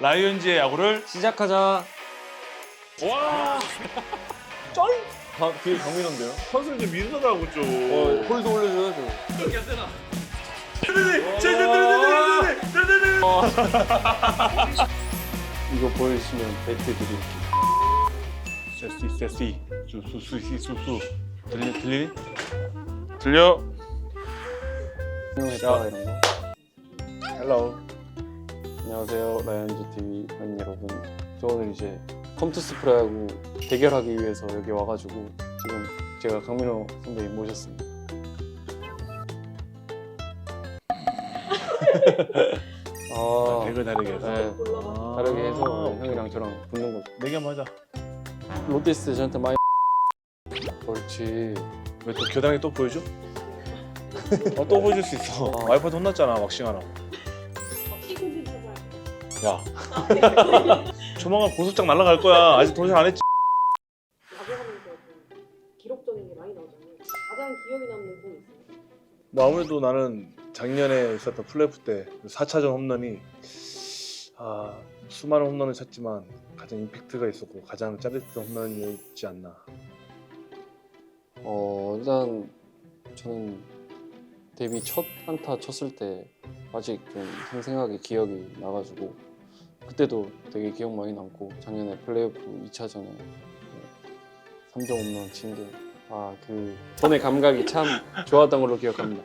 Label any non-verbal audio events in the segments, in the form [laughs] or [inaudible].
라이온즈의 야구를 시작하자. 와 다, 뒤에 강민호인데요? 선수를 좀 밀더라고 좀. 어, 홀도 올려줘야죠. 이거 보여주시면 배트 드릴게요. 세시 세시 수수수시 수수 들리 들리 들려? 거. 헬로 안녕하세요. 라이언즈 TV 팬 여러분. 저 오늘 이제 컴투스 프로야구 대결하기 위해서 여기 와가지고 지금 제가 강민호 선배님 모셨습니다. [laughs] 아, 백을 다르게 해서 네. 아, 다르게 해서 형이랑 저랑 붙는 거죠. 내게 맞아. 롯데스 저한테 많이 그렇지. 왜 또 교당에 또 보여줘? 어, 또 보여줄 수 있어. 어. 와이프한테 혼났잖아 왁싱하라고. 야 조만간 고소장 날라갈 거야. 아직 도착 안 했지. 좀 기록적인 게 많이 나오잖아요. 가장 기억에 남는 공 있어요? 뭐 아무래도 나는 작년에 있었던 플레이오프 때 4차전 홈런이 아 수많은 홈런을 쳤지만 가장 임팩트가 있었고 가장 짜릿했던 홈런이었지 않나. 어 일단 저는 데뷔 첫 안타 쳤을 때 아직 좀 생생하게 기억이 나가지고 그때도 되게 기억 많이 남고 작년에 플레이오프 2차전에 3점 홈런 친게 아 그 전의 감각이 참 좋았던 걸로 기억합니다.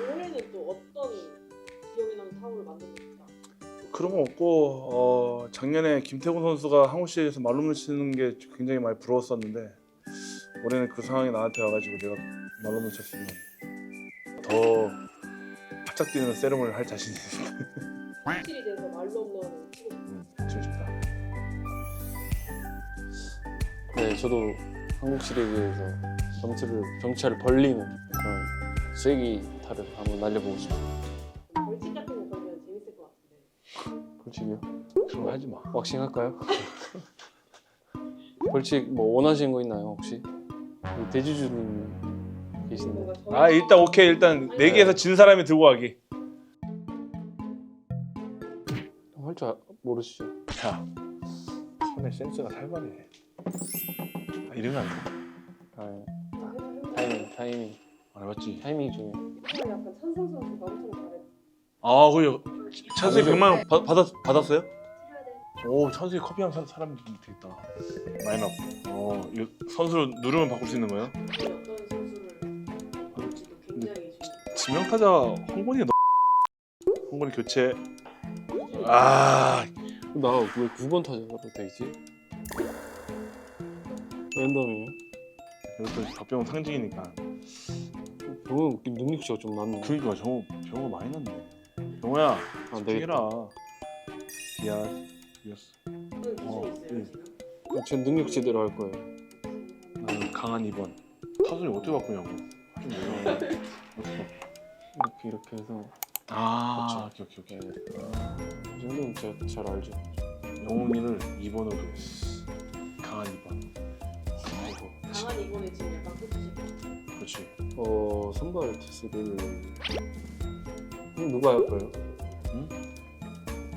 올해는 또 어떤 기억에 남는 타구를 만들었을까? 그런 건 없고 어, 작년에 김태곤 선수가 한국 시리즈에서 말룸을 치는 게 굉장히 많이 부러웠었는데 올해는 그 상황이 나한테 와가지고 내가 말룸을 쳤으면 더 바짝 뛰는 세레모니를 할 자신이 있습니다. [laughs] 시리즈에서 말로 없는 치고. 음, 싶다. 네 저도 한국 시리즈에서 점수를 점차를 벌리는 그런 쐐기타를 한번 날려보고 싶어요. 벌칙 같은 거 걸면 재밌을 것 같은데. 솔직히요? 그런 거 하지 마. 왁싱 할까요? [laughs] 벌칙 뭐 원하시는 거 있나요 혹시? 이 대주주님 계신데 뭔가 아 일단 오케이 일단 네 개에서 진 사람이 들고 가기. 줄 모르시죠? 야 손에 센스가 살벌해. 아, 이러면 안 돼. 아, 아, 타이밍 타이밍 안 해봤지. 타이밍 중에 이번에 약간 찬성 선수가 엄청 잘해. 아 그래요. 찬수이 100만 원 받, 받았, 받았어요? 오 찬수이 커피 한 사- 사람이 되겠다. 마이너. 어 이거 선수를 누르면 바꿀 수 있는 거예요? 어떤 선수를 볼지도 굉장히 중요해요. 지명타자 홍건이 너. 홍건이 교체. 아 나 왜 9번 타자로 돼 있지? 랜덤이에요? 이것도 박병호 상징이니까. 병원 능력치가 좀 낮네 그러니까 정우 병호 많이 났네. 병호야 안 되겠다 집중해라. 디아 이었어. 오늘 어, 예. 지금? 전 능력치대로 할 거예요 나는 강한 2번. 타순이 어떻게 바꾸냐고. 좀. 어떻게 바꿔? 이렇게 이렇게 해서 아 오케이 오케이 오케이. 이 정도는 제가 잘 알죠 영웅이를 2번으로 강한 2번. 아이고 강한 이번에 지금 약간 끝이시고 그렇지. 어 선발 투수를 그럼 누가 할 거예요? 응?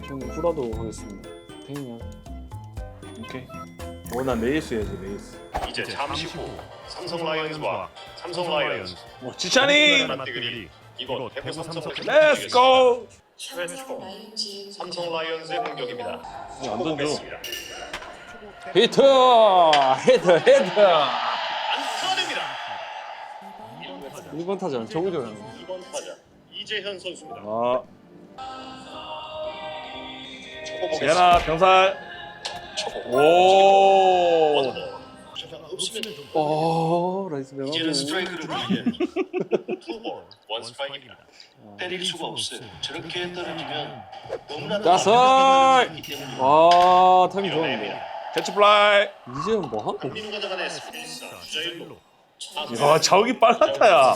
저는 후라도 하겠습니다 태인이 오케이. 어난 레이스 해야지 레이스. 이제 잠시 후 삼성 라이온즈와 삼성 라이온즈 어 지찬이. 맞대결이 이곳 대구 삼성 렛츠 고. 최초 삼성 라이온즈의 공격입니다. 안 던져. 히트! 히트! 히트! 안 터냅니다. 1번 타자는 정우정 2번 타자 이재현 선수입니다. 아. 재현아 병살. 오. 주자가 없으면 오 라이스 이제는 명함 스트라이크를 돌리는 투볼 원 스트라이크입니다. 때릴 수가 없어요. 저렇게 떨어지면 너무나 때문에 아 타이밍 좋았는데. 캐치 플라이. 이제는 뭐하노? 민우가 잡아냈습니다. 일사 주자 일로. 야 자욱이 빨랐다 야.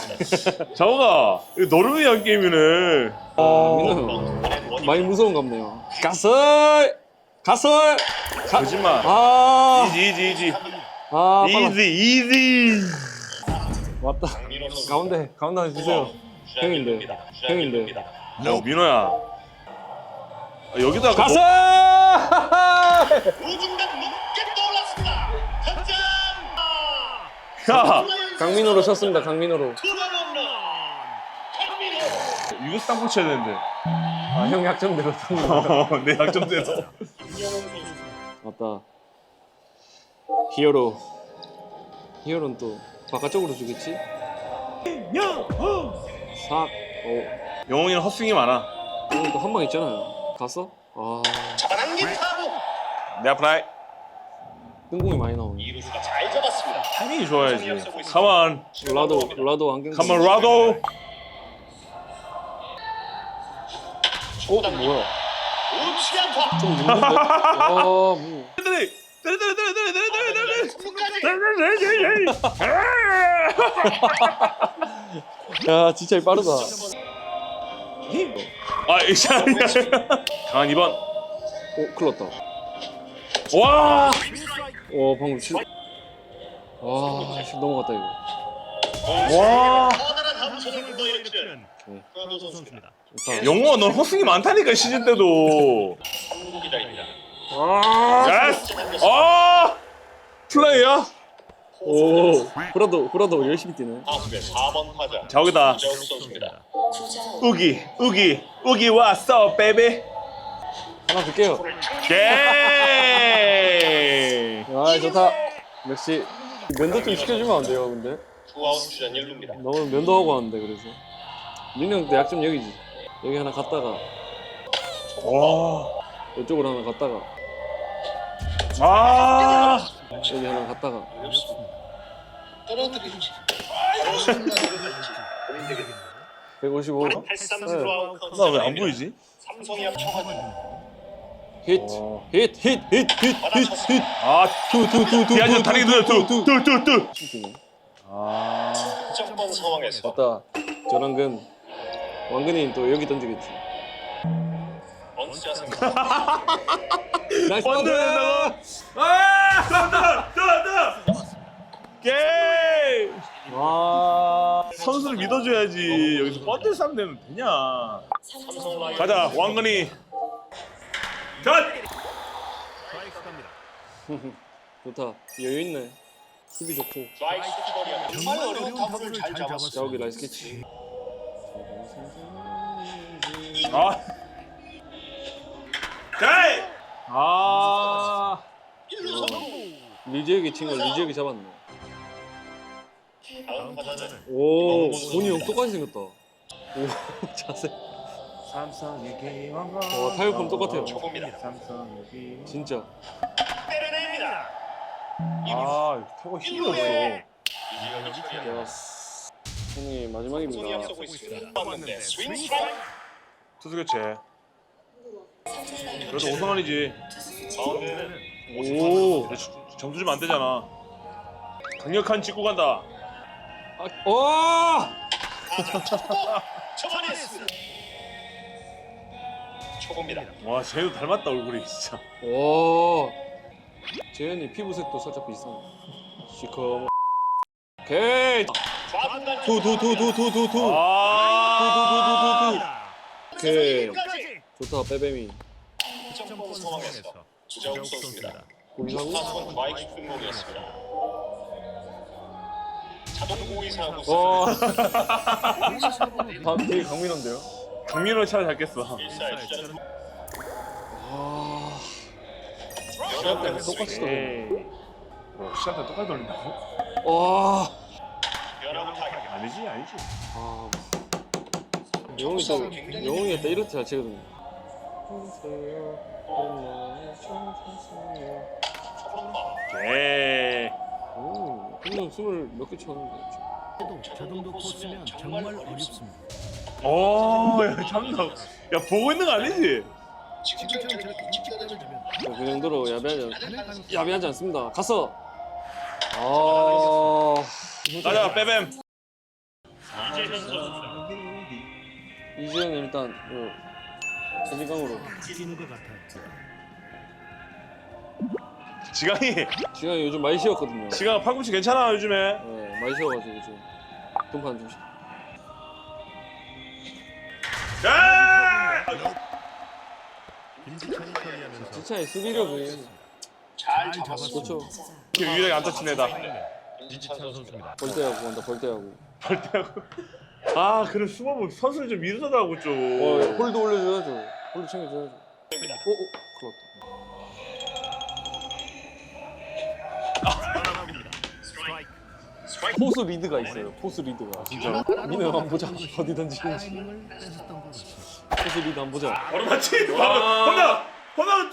자욱아 이거 너름이 한 게임이네. 민우 많이 무서운 갑네요 가설! 가설! 가... 거짓말. 아, 이지 이지 이지. 아. 이지 이지. 왔다. 가운데, 가운데 하나 주세요. 형인데, 형인데. 야 민호야. 아, 여기도 아까 가서! 우중간 높게 떠올랐습니다. 득점! 야 강민호로 쳤습니다. 강민호로. 투런 홈런. 강민호. 이거 땅볼 쳐야 되는데 아, 형 약점대로 쳤는데. [laughs] 어, 내 약점대로 이영훈 선수. 맞다. 히어로. 히어로는 또 바깥쪽으로 주겠지? 사. 오. 영웅이는 헛스윙이 많아 오늘 또 한 방 있잖아요. 갔어? 아, 잡아당긴 타구. 내 앞라이 뜬공이 많이 나오네. 이루수가 잘 잡았습니다. 타이밍이 좋아야지 가만 라도, 라도 안경. 가만 라도 어, 뭐야? 좀 늦는데? 아, 뭐. 때려 때려 때려 때려 때려 때려 때려 승부까지. 야, 진짜 빠르다. 아 이제 강한 2번 오, 큰일 났다. 와 와, 방금 실. 와, 실 넘어갔다, 이거. 와. 커다란 선수입니다. 좋다. 영웅아 넌 헛스윙이 많다니까 시즌 때도 한국이다입니다. 예스 아 플레이야 오, 브라도, 브라도 열심히 뛰네. 타수의 4번 타자 저기다 선수입니다. 우기 우기 우기 왔어 베이비 하나 줄게요. 예 아, 좋다. 역시 면도 좀 시켜주면 안 돼요, 근데? 투아웃 주전 1루입니다. 너무 면도하고 하는데 그래서. 민영 때 약점 여기지. 여기 하나 갔다가 와. 이쪽으로 하나 갔다가 아. 여기 하나 갔다가 떨어뜨리지. 155 83 네. 투아웃 나왜 안 보이지? 삼성이 합쳐가지고 히트 어. 히트 히트 히트 히트 히트 히트 아, 투투투투 디아즈 다리 누야 뚜뚜뚜뚜. 아 득점권 상황에서 맞다 저랑근 왕근이 또 여기 던지겠지 원스 자승 나이스 번드 번드 아, 나나 나나. 게임. 와 선수를 믿어줘야지. 여기서 번트 싸움 되면 되냐? 가자, 왕건이. 컷. 좋다 여유 있네 수비 좋고 정말 어려운 타구를 잘 잡았어. 자욱이 라이스 캐치 아. 게임. 아. 1루 선호. 리지혁이 친걸 리지혁이 잡았네 다음 타자는 오 본이 형 똑같이 생겼다 오 [laughs] 자세 삼성의 게임 와 타격감 똑같아요 초보입니다. 삼성의 게임. 진짜 때려냅니다. 아, 타고 힘이 없어. 이지현이 처리합니다. 야 손이 마지막입니다 앞서고 있습니다. 맞는데 스윙 스트라이크. 투수 교체. 그래도 오성환이지. 마운드는 오 근데 주- 점수 주면 안 되잖아. 강력한 직구 간다. 아, 와! 초보. 초보입니다. 와, 쟤도 닮았다 얼굴이 진짜. 와! 재현이 피부색도 살짝 비슷하네. 시커먼. 오케이. 좌중간 두두두두두두두. 아. 오케이. 좋다 빼빼미. 득점권 상황에서 주자욱 선수입니다. 타수는 드라이브 승공이었습니다. 자동 고의 사고 와. 다음 뒤에 강민호인데요. 강민호 차를 잡겠어. 일사의 주자는 아. 여러 번 똑같이 에이. 뭐 시간대 똑같이 돌린다고? 와. 여러 타격 아니지, 아니지. 아. 영웅이 또 영웅이 또 이렇게 잘 치거든요. 에. 오, 그냥 스물 몇 개 쳤는데. 저 정도 코스면 정말 어렵습니다. 오, 야, 참나. 야, 보고 있는 거 아니지? 지금처럼 저렇게 직접 떨어지면 그 정도로 야비하지 않, 야비하지 않습니다. 갔어. 아. 가자, 빼뱀. 이재현 선수입니다. 이제는 일단 그 소진강으로 찢는 것 같아요. 지강이 지강이 요즘 많이 쉬었거든요 지강 팔꿈치 괜찮아 요즘에 네, 많이 쉬어가지고 지금 등판 좀 쉬... 야! 김지찬이 수비력이 잘 잡았어. 그렇죠 유일하게 안 다친 애다 김지찬 선수입니다. 벌떼하고 한다 벌떼하고 벌떼하고 아 그래 수범은 선수를 좀 이러더라고 좀. 어, 홀도 올려줘야죠. 홀도 챙겨줘야죠. 어, 어, 그렇다. 포수 리드가 있어요. 포수 리드가. 진짜로? 민호 한번 보자. 어디 던지는지. 포수 리드 한번 보자. 바로 맞지? 바로 혼나! 혼나!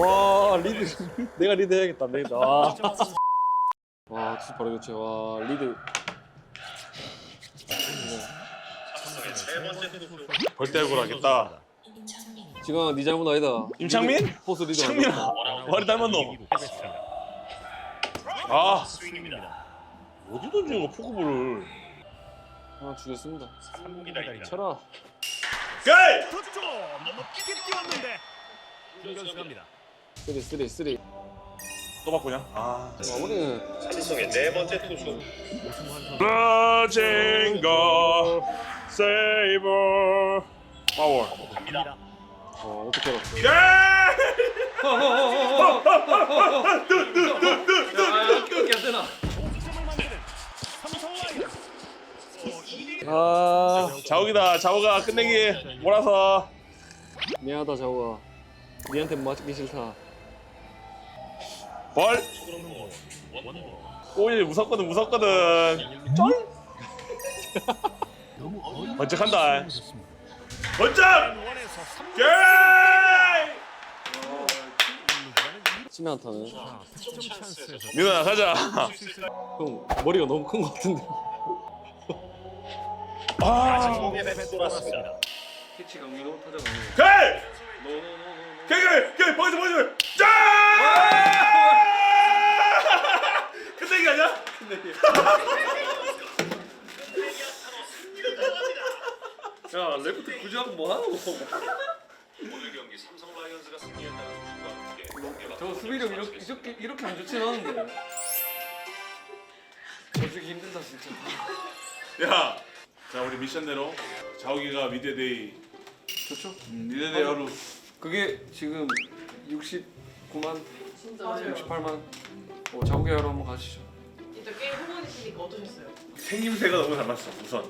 와 리드 내가 리드 해야겠다 내가 와. 와 투수 바로 교체 와 리드 벌떼고 하겠다. 지금 네 잘못 아니다 임창민? 포스 리드 창민아, 머리 닮은 놈. 아, 어디 던지는 거 포크볼을? 하나 주겠습니다 쳐라 가이! 도점! 또 바꾸냐? 아, 마무리는 삼성의 네 번째 투수 브라징가 세이버 파워. 갑니다. 어 어떻게 알았어 예! 만드는 삼성 라이온즈. 아 자욱이다. 자욱아 끝내기 몰아서. 미안하다 자우아 니한테 맞기 싫다 벌. 오일 무섭거든 무섭거든. 쩔. 번쩍한다. 번쩍. 예! 득점 찬스에서 민호야 가자. 형 머리가 너무 큰 것 같은데 아, 돌았습니다. 캐치 강민호 타자 강민호 갈! 노노노노! 보여줘 보여줘. 짠! 아니야? 야 레프트 하고 뭐 하노? 오늘 경기 삼성 라이온즈가 승리했다는 소식과 함께 저 수비력 이렇게 이렇게 이렇게 안 좋진 않은데. 저주기 힘들다 진짜. 야, 자 우리 미션대로 자욱이가 미드데이. 좋죠? 음, 미드데이 하루. 그게 지금 69만 진짜 맞아요. 68만. 어, 자국에 하러 한번 가시죠 진짜 게임 후보이시니까 어떠셨어요? 생김새가 너무 닮았어 우선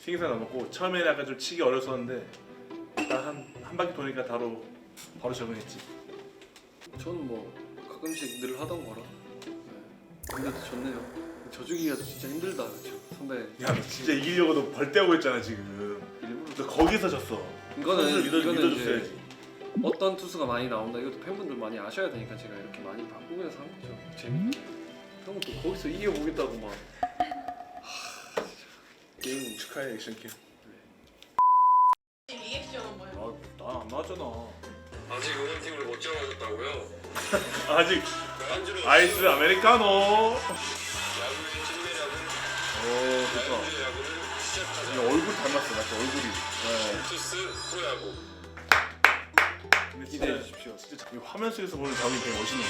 생김새가 닮았고 처음에는 약간 좀 치기 어려웠었는데 딱한한 바퀴 도니까 바로 바로 적응했지. 저는 뭐 가끔씩 늘 하던 거라 네. 근데도 좋네요 저주기가 진짜 힘들다 그렇죠 선배 야, 너 진짜 이기려고도 벌떼고 했잖아 지금. 일부러 너 거기서 졌어. 이거는 믿어 이거는 믿어줬어야지. 어떤 투수가 많이 나온다 이것도 팬분들 많이 아셔야 되니까 제가 이렇게 많이 바꾸면서 한 거죠 재밌게 형은 또 거기서 이겨보겠다고 막 하. 게임 축하해 액션캠. 리액션 해요. 아나안 나왔잖아. 아직 응원팀을 못 정하셨다고요? [laughs] 아직 안주로 아이스 아메리카노. 야구의 찐내야구는 오 좋다. 야구를 이 시작하자 얼굴 닮았어, 맞지 얼굴이. 네. 투스 프로야구 근데 기대해 주십시오. 진짜 이 화면 속에서 보는 자욱이 되게 멋있는 거.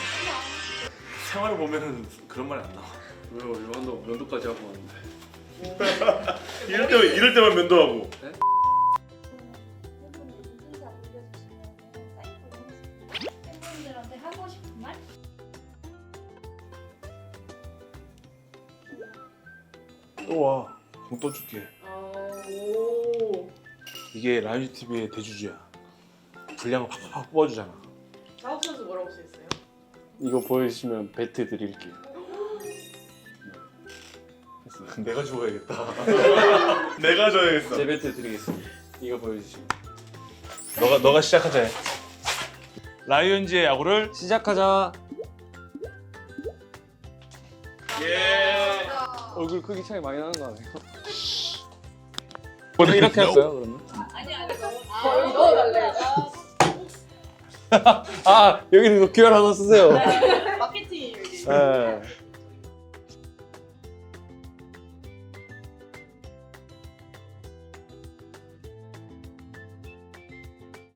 생활을 보면은 그런 말이 안 나와. 왜요 요한도 면도까지 하고 왔는데 [laughs] 이럴 때만 이럴 때만 면도하고. 팬분들 하고 싶은 말? 또 와. 공또 줄게. 아, 오. 이게 라이브 TV의 대주주야. 분량을 팍팍 뽑아주잖아. 이거 보여주시면 배트 드릴게요 [laughs] 내가 줘야겠다. [laughs] 내가 줘야겠어. 제 배트 드리겠습니다 이거 보여주시면 너가 너가 시작하자. 해. 라이온즈의 야구를 시작하자 예. 얼굴 크기 차이 많이 나는 거 아니에요? 그냥 이렇게 할까요 그러면? 아니 아니 아, 여기 넣어달래요. [laughs] 아 여기는 이거 QR 하나 쓰세요 마케팅 여기. 네.